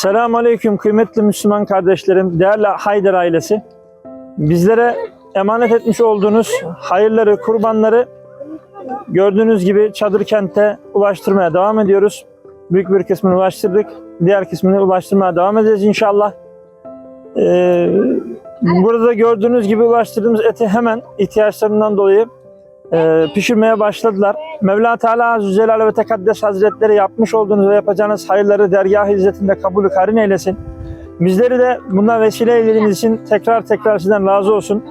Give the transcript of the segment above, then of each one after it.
Selamun Aleyküm kıymetli Müslüman kardeşlerim, değerli Haydar ailesi. Bizlere emanet etmiş olduğunuz hayırları, kurbanları gördüğünüz gibi çadır kente ulaştırmaya devam ediyoruz. Büyük bir kısmını ulaştırdık. Diğer kısmını ulaştırmaya devam edeceğiz inşallah. Ee, burada gördüğünüz gibi ulaştırdığımız eti hemen ihtiyaçlarından dolayı e, pişirmeye başladılar. Mevla Teala Azze Celal ve Tekaddes Hazretleri yapmış olduğunuz ve yapacağınız hayırları dergah izzetinde kabulü karin eylesin. Bizleri de buna vesile eylediğiniz için tekrar tekrar sizden razı olsun.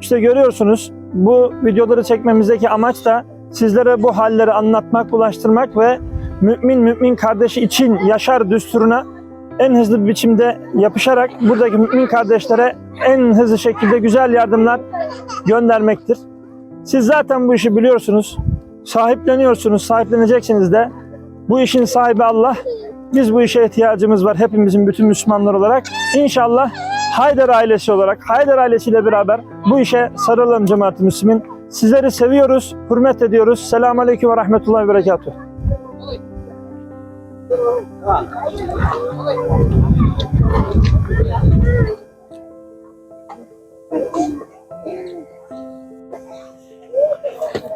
İşte görüyorsunuz bu videoları çekmemizdeki amaç da sizlere bu halleri anlatmak, ulaştırmak ve mümin mümin kardeşi için yaşar düsturuna en hızlı bir biçimde yapışarak buradaki mümin kardeşlere en hızlı şekilde güzel yardımlar göndermektir. Siz zaten bu işi biliyorsunuz. Sahipleniyorsunuz, sahipleneceksiniz de. Bu işin sahibi Allah. Biz bu işe ihtiyacımız var hepimizin bütün Müslümanlar olarak. İnşallah Haydar ailesi olarak, Haydar ailesiyle beraber bu işe sarılalım cemaat-i Müslümin. Sizleri seviyoruz, hürmet ediyoruz. Selamun Aleyküm ve Rahmetullahi ve Berekatuhu. Thank you. Thank you.